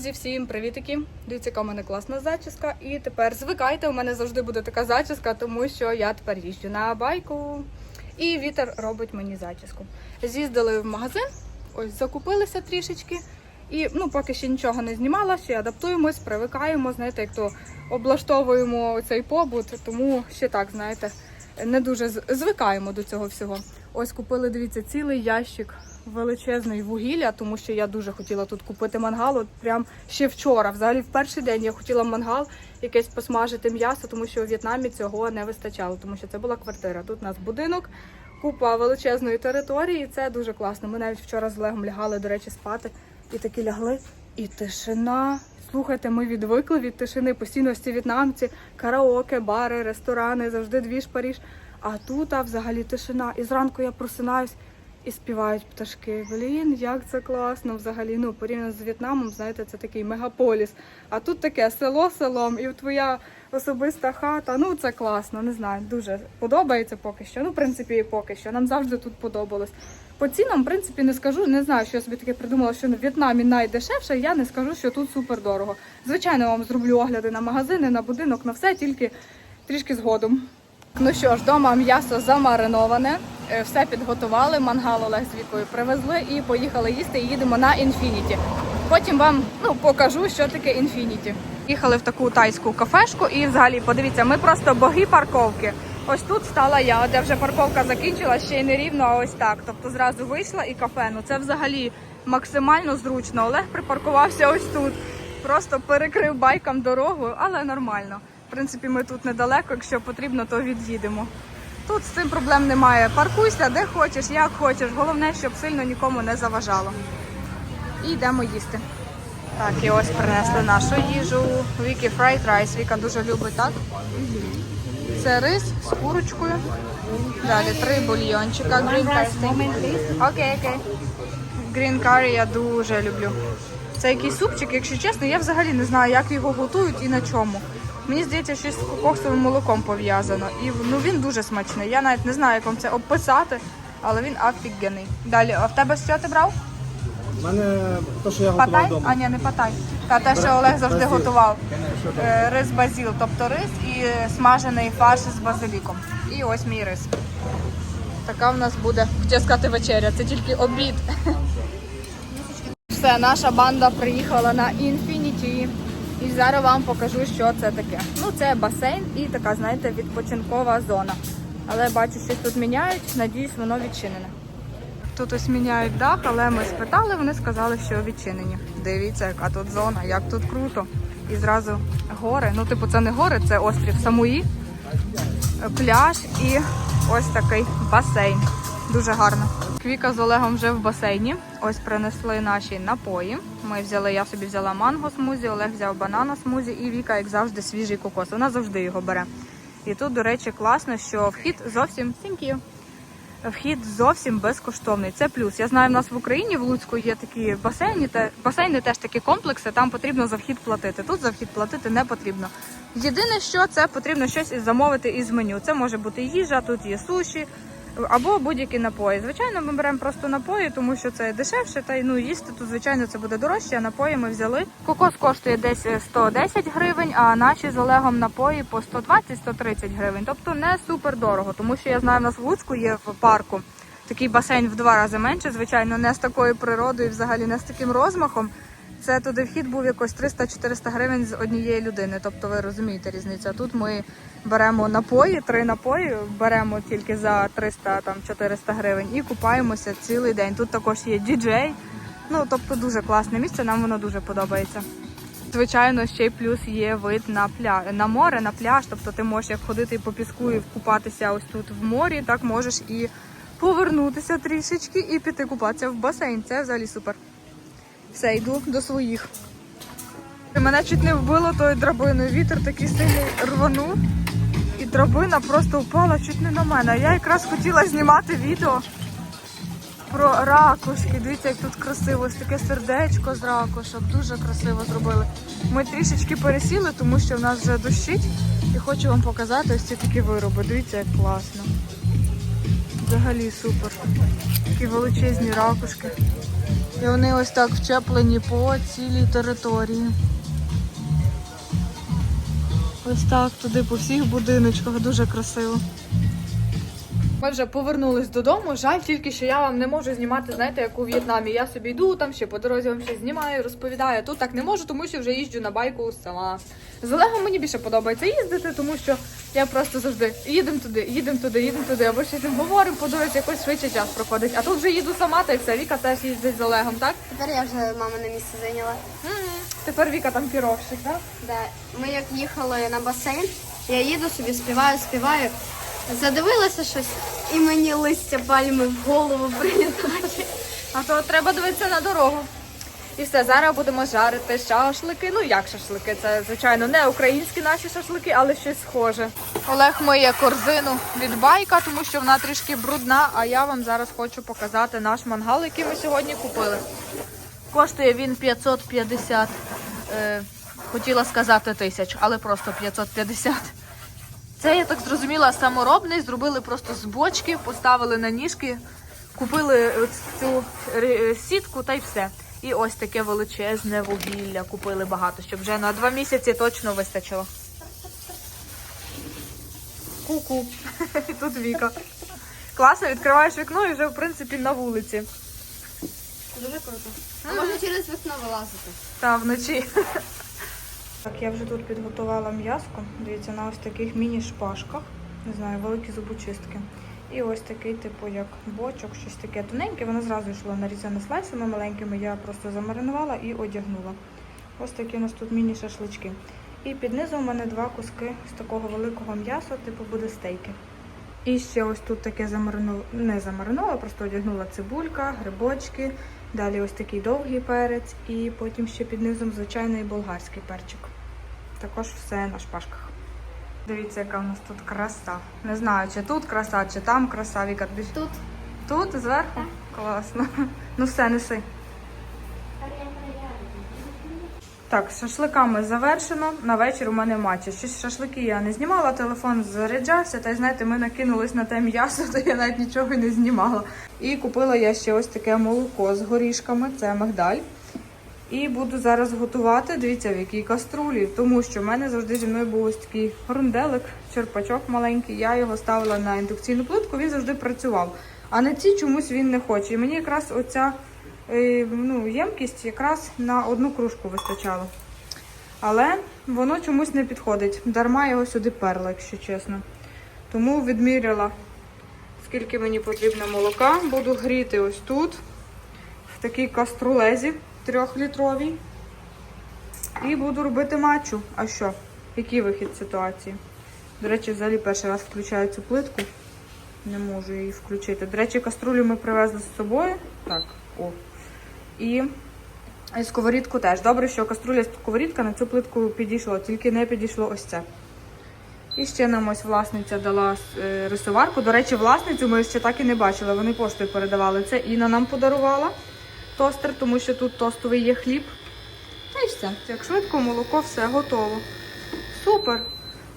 Зі всім привітики. Дивіться, яка у мене класна зачіска. І тепер звикайте, у мене завжди буде така зачіска, тому що я тепер їжджу на байку. І вітер робить мені зачіску. З'їздили в магазин, ось закупилися трішечки. І ну, поки ще нічого не знімала, ще адаптуємось, привикаємо, знаєте, як то облаштовуємо цей побут, тому ще так, знаєте, не дуже звикаємо до цього всього. Ось купили, дивіться, цілий ящик величезний вугілля, тому що я дуже хотіла тут купити мангал. От прям ще вчора. Взагалі, в перший день я хотіла мангал, якесь посмажити м'ясо, тому що у В'єтнамі цього не вистачало, тому що це була квартира. Тут у нас будинок, купа величезної території. і Це дуже класно. Ми навіть вчора з Олегом лягали, до речі, спати, і такі лягли. І тишина. Слухайте, ми відвикли від тишини. Постійно всі в'єтнамці, караоке, бари, ресторани, завжди двіж Паріж. А тут а, взагалі тишина. І зранку я просинаюсь і співають пташки. Блін, як це класно взагалі. Ну, порівняно з В'єтнамом, знаєте, це такий мегаполіс. А тут таке село селом, і твоя особиста хата. Ну, це класно, не знаю. Дуже подобається поки що. Ну, в принципі, і поки що. Нам завжди тут подобалось. По цінам, в принципі, не скажу, не знаю, що я собі таке придумала, що в В'єтнамі найдешевше, я не скажу, що тут супер дорого. Звичайно, вам зроблю огляди на магазини, на будинок, на все, тільки трішки згодом. Ну що ж, вдома м'ясо замариноване, е, все підготували, мангал Олег з Вікою привезли і поїхали їсти і їдемо на інфініті. Потім вам ну, покажу, що таке інфініті. Їхали в таку тайську кафешку і взагалі подивіться, ми просто боги парковки. Ось тут стала я, де вже парковка закінчилась, ще й не рівно, а ось так. Тобто зразу вийшла і кафе. Ну це взагалі максимально зручно. Олег припаркувався ось тут. Просто перекрив байкам дорогу, але нормально. В принципі, ми тут недалеко, якщо потрібно, то від'їдемо. Тут з цим проблем немає. Паркуйся де хочеш, як хочеш. Головне, щоб сильно нікому не заважало. І йдемо їсти. Так, і ось принесли нашу їжу. Вікі фрайд райс. Віка дуже любить, так? Це рис з курочкою. Далі три бульйончика. Green curry. Окей, окей. Green curry я дуже люблю. Це якийсь супчик, якщо чесно, я взагалі не знаю, як його готують і на чому. Мені здається, щось з кокосовим молоком пов'язано. І ну, він дуже смачний. Я навіть не знаю, як вам це описати, але він офігенний. Далі, а в тебе що ти брав? У мене те, що я готував Патай? вдома. А ні, не патай. Та те, що Олег завжди Базил. готував. Е, Рис базіл, тобто рис і смажений фарш з базиліком. І ось мій рис. Така в нас буде, хотіла сказати, вечеря. Це тільки обід. Все, наша банда приїхала на Infinity. І зараз вам покажу, що це таке. Ну, це басейн і така, знаєте, відпочинкова зона. Але бачу, щось тут міняють. Надіюсь, воно відчинене. Тут ось міняють дах, але ми спитали, вони сказали, що відчинені. Дивіться, яка тут зона, як тут круто. І зразу гори. Ну, типу, це не гори, це острів Самуї, пляж і ось такий басейн. Дуже гарно. Квіка з Олегом вже в басейні. Ось принесли наші напої. Ми взяли, я собі взяла манго смузі, Олег взяв банана смузі і Віка, як завжди, свіжий кокос. Вона завжди його бере. І тут, до речі, класно, що вхід зовсім you. Вхід зовсім безкоштовний. Це плюс. Я знаю, в нас в Україні в Луцьку є такі басейни, те басейни теж такі комплекси. Там потрібно за вхід платити. Тут за вхід платити не потрібно. Єдине, що це потрібно щось замовити із меню. Це може бути їжа, тут є суші або будь-які напої. Звичайно, ми беремо просто напої, тому що це дешевше. Та ну їсти тут, звичайно, це буде дорожче. А напої ми взяли. Кокос коштує десь 110 гривень, а наші з Олегом напої по 120-130 гривень. Тобто не супер дорого, тому що я знаю, в нас в Луцьку є в парку. Такий басейн в два рази менше, звичайно, не з такою природою, взагалі не з таким розмахом. Це туди вхід був якось 300-400 гривень з однієї людини. Тобто ви розумієте різницю. А Тут ми беремо напої, три напої беремо тільки за 300-400 гривень і купаємося цілий день. Тут також є діджей. Ну тобто дуже класне місце. Нам воно дуже подобається. Звичайно, ще й плюс є вид на пля... на море, на пляж. Тобто ти можеш як ходити по піску і купатися ось тут в морі, так можеш і повернутися трішечки і піти купатися в басейн. Це взагалі супер. Все, йду до своїх. Мене чуть не вбило тою драбиною. Вітер такий сильний рванув. І драбина просто впала чуть не на мене. Я якраз хотіла знімати відео про ракушки. Дивіться, як тут красиво. Ось таке сердечко з ракушок. Дуже красиво зробили. Ми трішечки пересіли, тому що в нас вже дощить. І хочу вам показати ось ці такі вироби. Дивіться, як класно. Взагалі супер. Такі величезні ракушки. І вони ось так вчеплені по цілій території. Ось так туди по всіх будиночках дуже красиво. Ми вже повернулись додому. Жаль тільки, що я вам не можу знімати, знаєте, як у В'єтнамі. Я собі йду там ще по дорозі вам щось знімаю, розповідаю. Тут так не можу, тому що вже їжджу на байку сама. З Олегом мені більше подобається їздити, тому що я просто завжди їдемо туди, їдемо туди, їдемо туди, або щось там говоримо по дорозі, якось швидше час проходить. А тут вже їду сама, та й все. Віка теж їздить з Олегом, так? Тепер я вже мама на місце зайняла. М, Тепер Віка там піровщик, так? Да. Ми як їхали на басейн, я їду собі, співаю, співаю. Задивилася щось, і мені листя пальми в голову прилітає. А то треба дивитися на дорогу. І все, зараз будемо жарити шашлики. Ну як шашлики? Це, звичайно, не українські наші шашлики, але щось схоже. Олег миє корзину від байка, тому що вона трішки брудна, а я вам зараз хочу показати наш мангал, який ми сьогодні купили. Коштує він 550, е, хотіла сказати тисяч, але просто 550. Це, я так зрозуміла, саморобний. Зробили просто з бочки, поставили на ніжки, купили цю сітку та й все. І ось таке величезне вугілля купили багато, щоб вже на два місяці точно вистачило. Ку-ку. І Тут Віка. Класно, відкриваєш вікно і вже, в принципі, на вулиці. Дуже круто. А можна через вікно вилазити. Та вночі. Так, я вже тут підготувала м'яско. Дивіться, на ось таких міні-шпажках. Не знаю, великі зубочистки. І ось такий, типу, як бочок, щось таке тоненьке. Воно зразу йшло нарізане слайсами маленькими. Я просто замаринувала і одягнула. Ось такі у нас тут міні-шашлички. І під низом у мене два куски з такого великого м'яса, типу буде стейки. І ще ось тут таке замаринула, не замаринула, просто одягнула цибулька, грибочки, далі ось такий довгий перець, і потім ще під низом звичайний болгарський перчик. Також все на шпажках. Дивіться, яка у нас тут краса. Не знаю, чи тут краса, чи там краса. Віка, Тут. тут зверху? Класно. Ну все, неси. Так, з шашликами завершено. На вечір у мене матча. Щось шашлики я не знімала, телефон заряджався, та й знаєте, ми накинулись на те м'ясо, то я навіть нічого не знімала. І купила я ще ось таке молоко з горішками, це мигдаль. І буду зараз готувати, дивіться, в якій каструлі, тому що в мене завжди зі мною був ось такий грунделик, черпачок маленький. Я його ставила на індукційну плитку, він завжди працював. А на цій чомусь він не хоче. І мені якраз оця ну, ємкість якраз на одну кружку вистачало. Але воно чомусь не підходить. Дарма його сюди перла, якщо чесно. Тому відміряла, скільки мені потрібно молока. Буду гріти ось тут, в такій каструлезі трьохлітровій. І буду робити матчу. А що? Який вихід ситуації? До речі, взагалі перший раз включаю цю плитку. Не можу її включити. До речі, каструлю ми привезли з собою. Так, о. І сковорідку теж. Добре, що каструля сковорідка на цю плитку підійшло, тільки не підійшло ось це. І ще нам ось власниця дала е, рисоварку. До речі, власницю ми ще так і не бачили. Вони поштою передавали. Це Інна нам подарувала тостер, тому що тут тостовий є хліб. Та й все. Як швидко, молоко, все готово. Супер.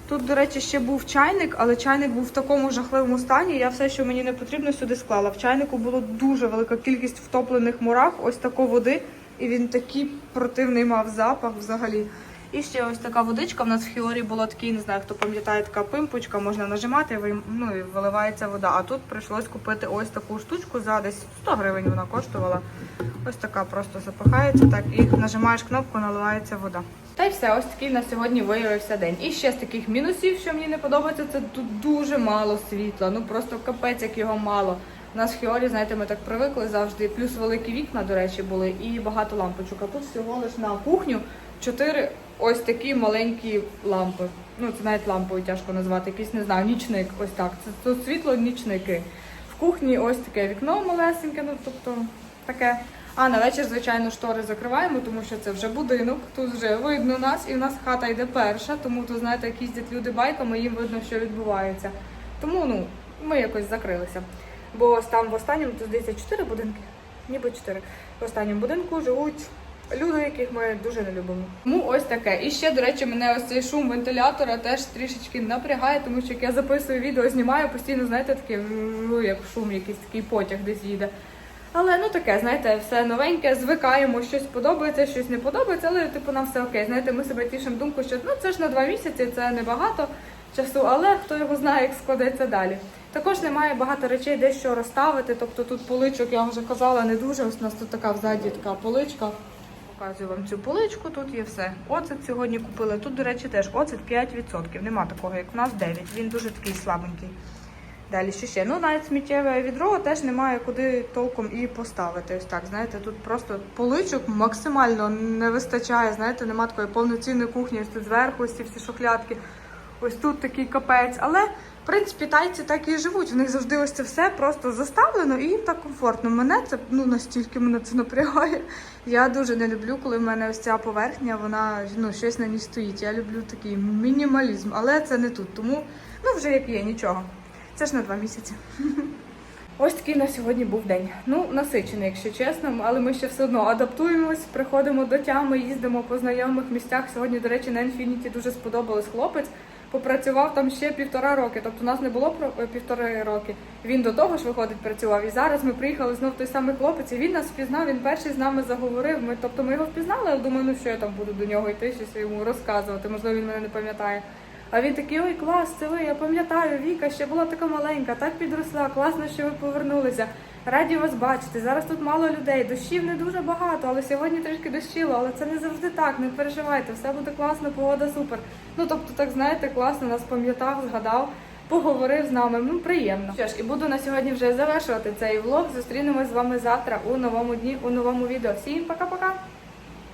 Тут, до речі, ще був чайник, але чайник був в такому жахливому стані. Я все, що мені не потрібно, сюди склала. В чайнику було дуже велика кількість втоплених мурах, ось тако води, і він такий противний мав запах взагалі. І ще ось така водичка. В нас в Хіорі була такий, не знаю, хто пам'ятає, така пимпочка, можна нажимати, ну і виливається вода. А тут прийшлось купити ось таку штучку за десь 100 гривень вона коштувала. Ось така просто запихається, так і нажимаєш кнопку, наливається вода. Та й все, ось такий на сьогодні виявився день. І ще з таких мінусів, що мені не подобається, це тут дуже мало світла. Ну просто капець, як його мало. У нас в Хіорі, знаєте, ми так привикли завжди. Плюс великі вікна, до речі, були, і багато лампочок. А тут всього лиш на кухню чотири ось такі маленькі лампи. Ну, це навіть лампою тяжко назвати, якийсь не знаю, нічник. Ось так. Це тут світло нічники. В кухні ось таке вікно малесеньке, ну тобто таке. А на вечір, звичайно, штори закриваємо, тому що це вже будинок. Тут вже видно нас, і в нас хата йде перша. Тому тут, знаєте, як їздять люди байками, їм видно, що відбувається. Тому ну ми якось закрилися. Бо там в останньому, тут здається, чотири будинки, ніби чотири. В останньому будинку живуть люди, яких ми дуже не любимо. Тому ось таке. І ще, до речі, мене ось цей шум вентилятора теж трішечки напрягає, тому що як я записую відео, знімаю постійно, знаєте, таке як шум, якийсь такий потяг десь їде. Але ну таке, знаєте, все новеньке, звикаємо, щось подобається, щось не подобається, але типу нам все окей. Знаєте, ми себе тішимо думку, що ну це ж на два місяці, це небагато часу, але хто його знає, як складеться далі. Також немає багато речей, де що розставити. Тобто тут поличок, я вже казала, не дуже. Ось у нас тут така взаді така поличка. Показую вам цю поличку, тут є все. Оцет сьогодні купили. Тут, до речі, теж оцет 5%. Нема такого, як в нас 9%. Він дуже такий слабенький. Далі що ще? Ну, навіть сміттєве відро теж немає куди толком і поставити. Ось так, знаєте, тут просто поличок максимально не вистачає. Знаєте, нема такої повноцінної кухні. Ось тут зверху ось ці всі шухлядки. Ось тут такий капець. Але, в принципі, тайці так і живуть. В них завжди ось це все просто заставлено і їм так комфортно. Мене це ну настільки мене це напрягає. Я дуже не люблю, коли в мене ось ця поверхня, вона ну щось на ній стоїть. Я люблю такий мінімалізм, але це не тут. Тому ну вже як є, нічого. Це ж на два місяці. Ось такий на сьогодні був день. Ну, насичений, якщо чесно, але ми ще все одно адаптуємось, приходимо до тями, їздимо по знайомих місцях. Сьогодні, до речі, на Infinity дуже сподобалось хлопець. Попрацював там ще півтора роки. Тобто у нас не було про е, півтори роки. Він до того ж виходить, працював. І зараз ми приїхали знов той самий хлопець. І він нас впізнав. Він перший з нами заговорив. Ми, тобто, ми його впізнали, але думаю, ну що я там буду до нього йти, щось йому розказувати. Можливо, він мене не пам'ятає. А він такий, ой, клас, це ви, я пам'ятаю, Віка ще була така маленька, так підросла, класно, що ви повернулися. Раді вас бачити. Зараз тут мало людей, дощів не дуже багато, але сьогодні трішки дощило, але це не завжди так, не переживайте, все буде класно, погода супер. Ну тобто, так знаєте, класно нас пам'ятав, згадав, поговорив з нами. Ну приємно. Що ж, і буду на сьогодні вже завершувати цей влог. Зустрінемось з вами завтра у новому дні, у новому відео. Всім пока-пока!